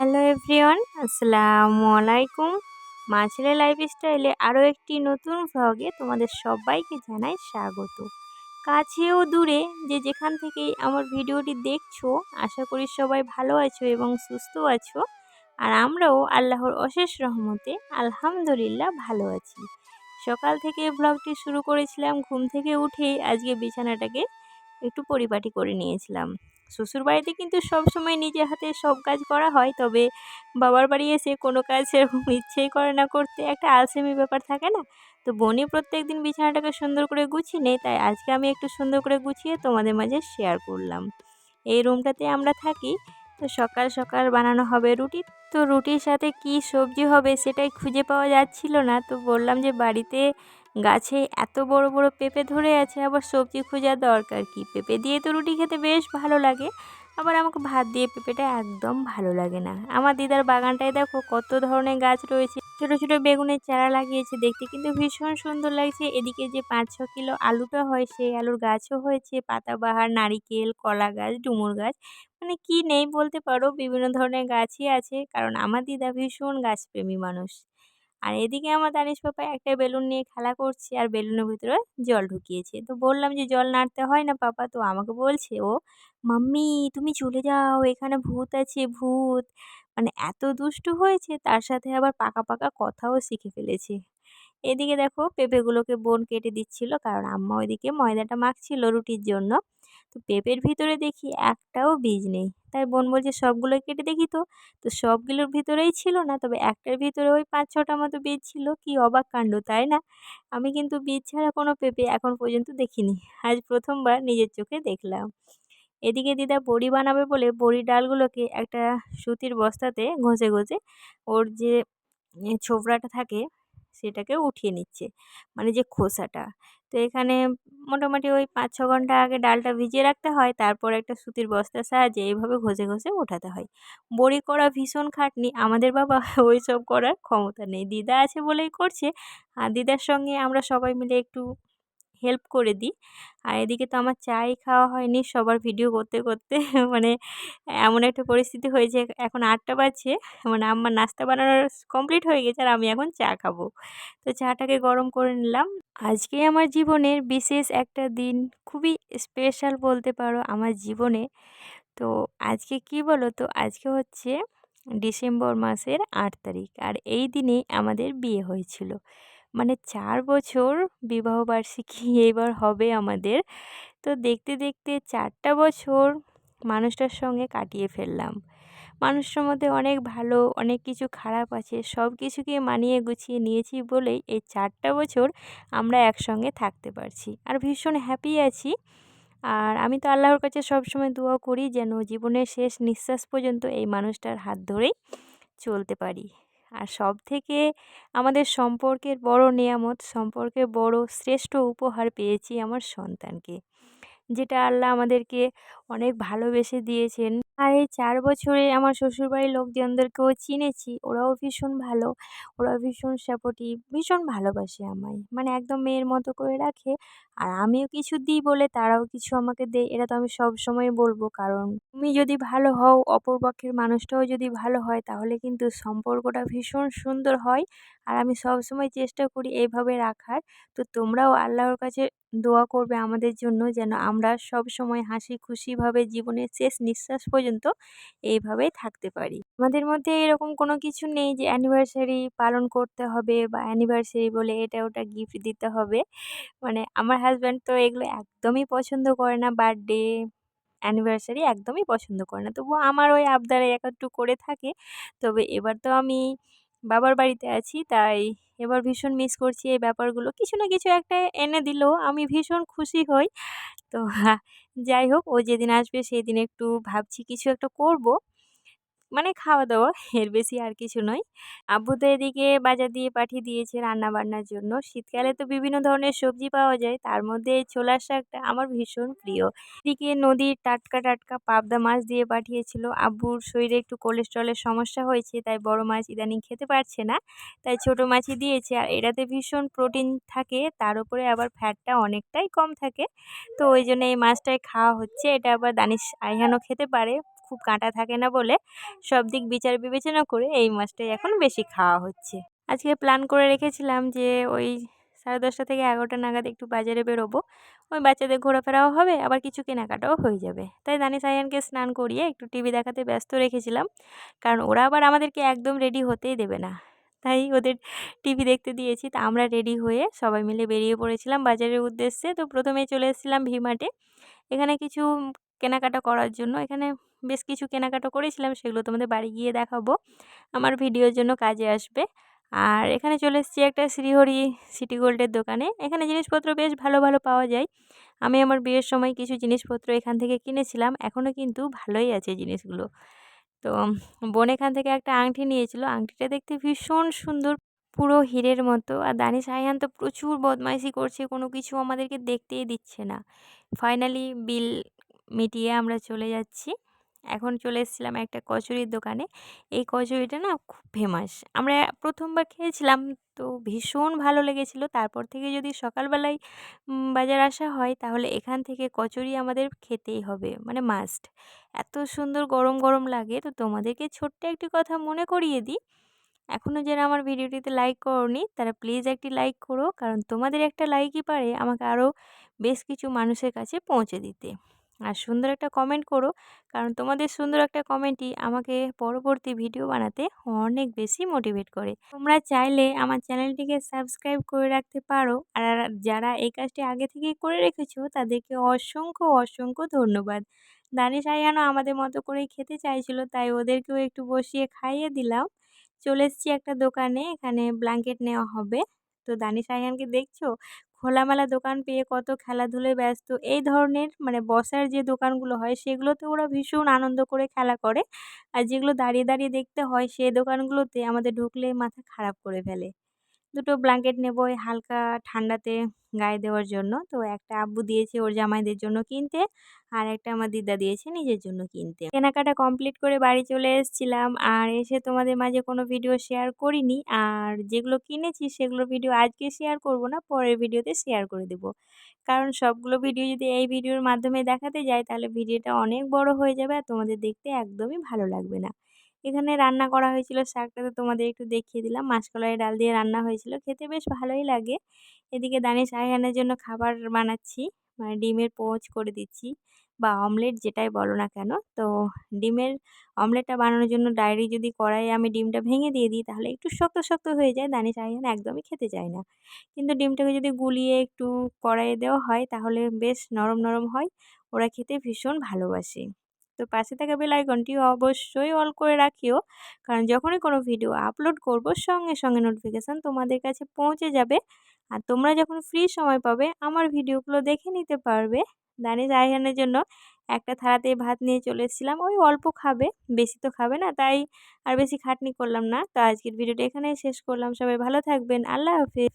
Hello everyone আসসালামু আলাইকুম মা ছেলে লাইফস্টাইলে আরও একটি নতুন ভ্লগে তোমাদের সবাইকে জানাই স্বাগত। কাছেও দূরে যে যেখান থেকে আমার ভিডিওটি দেখছ, আশা করি সবাই ভালো আছো এবং সুস্থ আছো। আর আমরাও আল্লাহর অশেষ রহমতে আলহামদুলিল্লাহ ভালো আছি। সকাল থেকে ব্লগটি শুরু করেছিলাম, ঘুম থেকে উঠেই আজকে বিছানাটাকে একটু পরিপাটি করে নিয়েছিলাম। শ্বশুরবাড়িতে কিন্তু সব সময় নিজের হাতে সব কাজ করা হয়, তবে বাবার বাড়ি এসে কোনো কাজ সেরকম ইচ্ছেই করে না করতে একটা আলসেমি ব্যাপার থাকে না? তো বনি প্রত্যেক দিন বিছানাটাকে সুন্দর করে গুছিয়ে নেই তাই আজকে আমি একটু সুন্দর করে গুছিয়ে তোমাদের মাঝে শেয়ার করলাম। এই রুমটাতে আমরা থাকি, তো সকাল সকাল বানানো হবে রুটি। তো রুটির সাথে কি সবজি হবে সেটাই খুঁজে পাওয়া যাচ্ছিল না, তো বললাম যে বাড়িতে গাছে এত বড় বড় পেঁপে ধরে আছে, আবার সবজি খোঁজার দরকার কি? পেঁপে দিয়ে তো রুটি খেতে বেশ ভালো লাগে, আবার আমাকে ভাত দিয়ে পেঁপেটা একদম ভালো লাগে না। আমার দিদার বাগানটায় দেখো কত ধরনের গাছ রয়েছে, ছোটো ছোটো বেগুনের চারা লাগিয়েছে দেখতে কিন্তু ভীষণ সুন্দর লাগছে। এদিকে যে পাঁচ ছ কিলো আলুটা হয়, সেই আলুর গাছও হয়েছে, পাতাবাহার, নারিকেল, কলা গাছ, ডুমুর গাছ মানে কি নেই বলতে পারো, বিভিন্ন ধরনের গাছই আছে, কারণ আমার দিদা ভীষণ গাছপ্রেমী মানুষ। আর এদিকে আমার দানিশ পাপা একটা বেলুন নিয়ে খেলা করছে আর বেলুনের ভিতরে জল ঢুকিয়েছে। তো বললাম যে, জল নাড়তে হয় না পাপা? তো আমাকে বলছে, ও, মাম্মি, তুমি চলে যাও, এখানে ভূত আছে, ভূত। মানে এত দুষ্টু হয়েছে, তার সাথে আবার পাকা পাকা কথাও শিখে ফেলেছে। এদিকে দেখো, পেঁপেগুলোকে বোন কেটে দিচ্ছিল, কারণ আম্মা ওইদিকে ময়দাটা মাখছিল রুটির জন্য। তো পেঁপের ভিতরে দেখি একটাও বীজ নেই। তাই বোন বলছে, সবগুলো কেটে দেখি তো। তো সবগুলোর ভিতরেই ছিল না, তবে একটার ভিতরে ওই পাঁচ ছটা মতো বীজ ছিল। কি অবাক কাণ্ড, তাই না? আমি কিন্তু বীজ ছাড়া কোনো পেঁপে এখন পর্যন্ত দেখিনি। আজ প্রথমবার নিজের চোখে দেখলাম। এদিকে দিদা বড়ি বানাবে বলে বড়ি ডালগুলোকে একটা সুতির বস্তাতে ঘষে ঘষে ওর যে ছোবড়াটা থাকে সেটাকে উঠিয়ে নিচ্ছে। মানে যে খোসাটা। তো এখানে মোটামুটি ওই পাঁচ ছ ঘণ্টা আগে ডালটা ভিজিয়ে রাখতে হয়। তারপর একটা সুতির বস্তার সাহায্যে এইভাবে ঘষে ঘষে ওঠাতে হয়। বড়ি করা ভীষণ খাটনি। আমাদের বাবা ওই সব করার ক্ষমতা নেই। দিদা আছে বলেই করছে। আর দিদার সঙ্গে আমরা সবাই মিলে একটু হেল্প করে দিই। আর এদিকে তো আমার চাই খাওয়া হয়নি সবার ভিডিও করতে করতে। মানে এমন একটা পরিস্থিতি হয়েছে, এখন আটটা বাজছে। মানে আমার নাস্তা বানানোর কমপ্লিট হয়ে গেছে আর আমি এখন চা খাব। তো চাটাকে গরম করে নিলাম। আজকে আমার জীবনের বিশেষ একটা দিন, খুবই স্পেশাল বলতে পারো আমার জীবনে। তো আজকে কি বলো? তো আজকে হচ্ছে ডিসেম্বর মাসের আট তারিখ। আর এই দিনে আমাদের বিয়ে হয়েছিল। মানে চার বছর বিবাহবার্ষিকী এবার হবে আমাদের। তো দেখতে দেখতে চারটা বছর মানুষটার সঙ্গে কাটিয়ে ফেললাম। মানুষটার মধ্যে অনেক ভালো, অনেক কিছু খারাপ আছে সব কিছুকে মানিয়ে গুছিয়ে নিয়েছি বলেই এই চারটা বছর আমরা একসঙ্গে থাকতে পারছি। আর ভীষণ হ্যাপি আছি। আর আমি তো আল্লাহর কাছে সবসময় দোয়া করি যেন জীবনের শেষ নিঃশ্বাস পর্যন্ত এই মানুষটার হাত ধরেই চলতে পারি। আর সব থেকে আমাদের সম্পর্কের বড় নিয়ামত সম্পর্কে বড় শ্রেষ্ঠ উপহার পেয়েছি আমার সন্তানকে। যেটা আল্লাহ আমাদেরকে অনেক ভালোবেসে দিয়েছেন। আর এই চার বছরে আমার শ্বশুরবাড়ির লোকজনদেরকেও চিনেছি। ওরাও ভীষণ ভালো। ওরা ভীষণ সাপোর্টিভ ভীষণ ভালোবাসে আমায়। মানে একদম মেয়ের মতো করে রাখে। আর আমিও কিছু দিই বলে তারাও কিছু আমাকে দেয়। এটা তো আমি সব সময় বলব। কারণ তুমি যদি ভালো হও, অপর পক্ষের মানুষটাও যদি ভালো হয়, তাহলে কিন্তু সম্পর্কটা ভীষণ সুন্দর হয়। আর আমি সব সময় চেষ্টা করি এইভাবে রাখার। তো তোমরাও আল্লাহর কাছে দোয়া করবে আমাদের জন্য যেন আমরা সব সময় হাসি খুশিভাবে জীবনের শেষ নিঃশ্বাস পর্যন্ত এইভাবেই থাকতে পারি। আমাদের মধ্যে এরকম কোনো কিছু নেই যে অ্যানিভার্সারি পালন করতে হবে বা অ্যানিভার্সারি বলে এটা ওটা গিফট দিতে হবে। মানে আমার হাজব্যান্ড তো এগুলো একদমই পছন্দ করে না বার্থডে অ্যানিভার্সারি একদমই পছন্দ করে না। তবুও আমার ওই আবদারে একটু করে থাকে। তবে এবার তো আমি বাবার বাড়িতে আছি, তাই এবার ভীষণ মিস করছি এই ব্যাপারগুলো। কিছু না কিছু একটা এনে দিল, আমি ভীষণ খুশি হই। তো যাই হোক ও যেদিন আসবে সেদিন একটু ভাবছি কিছু একটা করব। মানে খাওয়া দাওয়া এর বেশি আর কিছু নয়। আব্বু তো এদিকে বাজার দিয়ে পাঠিয়ে দিয়েছে রান্না বান্নার জন্য। শীতকালে তো বিভিন্ন ধরনের সবজি পাওয়া যায়। তার মধ্যে ছোলার শাকটা আমার ভীষণ প্রিয়। এদিকে নদীর টাটকা টাটকা পাবদা মাছ দিয়ে পাঠিয়েছিল। আব্বুর শরীরে একটু কোলেস্ট্রলের সমস্যা হয়েছে, তাই বড় মাছ ইদানিং খেতে পারছে না। তাই ছোট মাছই দিয়েছে। আর এটাতে ভীষণ প্রোটিন থাকে, তার উপরে আবার ফ্যাটটা অনেকটাই কম থাকে। তো ওই জন্য এই মাছটাই খাওয়া হচ্ছে। এটা আবার দানিশ আইহানও খেতে পারে। খুব কাঁটা থাকে না বলে সব দিক বিচার বিবেচনা করে এই মাছটাই এখন বেশি খাওয়া হচ্ছে। আজকে প্ল্যান করে রেখেছিলাম যে ওই সাড়ে দশটা থেকে এগারোটা নাগাদ একটু বাজারে বেরোবো। ওই বাচ্চাদের ঘোরাফেরাও হবে, আবার কিছু কেনাকাটাও হয়ে যাবে। তাই দানি সাইয়ানকে স্নান করিয়ে একটু টিভি দেখাতে ব্যস্ত রেখেছিলাম, কারণ ওরা আবার আমাদেরকে একদম রেডি হতেই দেবে না। তাই ওদের টিভি দেখতে দিয়েছি, তা আমরা রেডি হয়ে সবাই মিলে বেরিয়ে পড়েছিলাম বাজারের উদ্দেশ্যে। তো প্রথমে চলে এসেছিলাম ভিমার্টে এখানে কিছু কেনাকাটা করার জন্য। এখানে বেশ কিছু কেনাকাটা করেছিলাম, সেগুলো তোমাদের বাড়ি গিয়ে দেখাবো। আমার ভিডিওর জন্য কাজে আসবে। আর এখানে চলে এসেছি একটা শ্রীহরি সিটি গোল্ডের দোকানে। এখানে জিনিসপত্র বেশ ভালো ভালো পাওয়া যায়। আমি আমার বিয়ের সময় কিছু জিনিসপত্র এখান থেকে কিনেছিলাম। এখনও কিন্তু ভালোই আছে জিনিসগুলো। তো বোন এখান থেকে একটা আংটি নিয়েছিল। আংটিটা দেখতে ভীষণ সুন্দর, পুরো হীরের মতো। আর দানিশ আয়ান তো প্রচুর বদমাইশি করছে, কোনো কিছু আমাদেরকে দেখতেই দিচ্ছে না। ফাইনালি বিল মিটিয়ে আমরা চলে যাচ্ছি। এখন চলে এসেছিলাম একটা কচুরির দোকানে। এই কচুরিটা না খুব ফেমাস আমরা প্রথমবার খেয়েছিলাম, তো ভীষণ ভালো লেগেছিলো। তারপর থেকে যদি সকালবেলায় বাজার আসা হয়, তাহলে এখান থেকে কচুরি আমাদের খেতেই হবে। মানে মাস্ট এত সুন্দর গরম গরম লাগে, তো তোমাদেরকে ছোট্ট একটি কথা মনে করিয়ে দিই। এখনও যারা আমার ভিডিওটিতে লাইক করনি, তারা প্লিজ একটি লাইক করো। কারণ তোমাদের একটা লাইকই পারে আমাকে আরও বেশ কিছু মানুষের কাছে পৌঁছে দিতে। আর সুন্দর একটা কমেন্ট করো। কারণ তোমাদের সুন্দর একটা কমেন্টই আমাকে পরবর্তী ভিডিও বানাতে অনেক বেশি মোটিভেট করে। তোমরা চাইলে আমার চ্যানেলটিকে সাবস্ক্রাইব করে রাখতে পারো। আর যারা এই কাজটি আগে থেকেই করে রেখেছো, তাদেরকে অসংখ্য অসংখ্য ধন্যবাদ। দানিশ আয়ানও আমাদের মতো করেই খেতে চাইছিল, তাই ওদেরকেও একটু বসিয়ে খাইয়ে দিলাম। চলে এসেছি একটা দোকানে, এখানে ব্ল্যাঙ্কেট নেওয়া হবে। তো দানিশ আয়ানকে দেখছ? খোলামেলা দোকান পেয়ে কত খেলাধুলায় ব্যস্ত। এই ধরনের মানে বসার যে দোকানগুলো হয়, সেগুলোতে ওরা ভীষণ আনন্দ করে খেলা করে। আর যেগুলো দাঁড়িয়ে দাঁড়িয়ে দেখতে হয়, সে দোকানগুলোতে আমাদের ঢুকলে মাথা খারাপ করে ফেলে। দুটো ব্ল্যাঙ্কেট নেব ওই হালকা ঠান্ডাতে গায়ে দেওয়ার জন্য। তো একটা আব্বু দিয়েছে ওর জামাইদের জন্য কিনতে আর একটা আমার দিদা দিয়েছে নিজের জন্য কিনতে। কেনাকাটা কমপ্লিট করে বাড়ি চলে এসেছিলাম আর এসে তোমাদের মাঝে কোনো ভিডিও শেয়ার করিনি। আর যেগুলো কিনেছি সেগুলো ভিডিও আজকে শেয়ার করব না, পরের ভিডিওতে শেয়ার করে দেব। কারণ সবগুলো ভিডিও যদি এই ভিডিওর মাধ্যমে দেখাতে যাই তাহলে ভিডিওটা অনেক বড় হয়ে যাবে আর তোমাদের দেখতে একদমই ভালো লাগবে না। এখানে রান্না করা হয়েছিল শাকটা, তো তোমাদের একটু দেখিয়ে দিলাম। মাসকলাই ডাল দিয়ে রান্না হয়েছিল, খেতে বেশ ভালোই লাগে। এদিকে দানিশ আয়হানের জন্য খাবার বানাচ্ছি মানে ডিমের পোচ করে দিচ্ছি, বা অমলেট যেটাই বলো না কেন। তো ডিমের অমলেটটা বানানোর জন্য ডায়েরি যদি কড়াইয়ে আমি ডিমটা ভেঙে দিয়ে দিই, তাহলে একটু শক্ত শক্ত হয়ে যায় দানিশ আয়হান একদমই খেতে চায় না। কিন্তু ডিমটাকে যদি গুলিয়ে একটু কড়াইয়ে দেওয়া হয়, তাহলে বেশ নরম নরম হয়। ওরা খেতে ভীষণ ভালোবাসে। তো পাশে থাকা বেল আইকনটি অবশ্যই অল করে রাখিও। কারণ যখনই কোনো ভিডিও আপলোড করব, সঙ্গে সঙ্গে নোটিফিকেশান তোমাদের কাছে পৌঁছে যাবে। আর তোমরা যখন ফ্রি সময় পাবে, আমার ভিডিওগুলো দেখে নিতে পারবে। দানিশ আইহানের জন্য একটা থালাতে ভাত নিয়ে চলে এসেছিলাম। ওই অল্প খাবে, বেশি তো খাবে না, তাই আর বেশি খাটনি করলাম না। তো আজকের ভিডিওটা এখানেই শেষ করলাম। সবাই ভালো থাকবেন। আল্লাহ হাফিজ।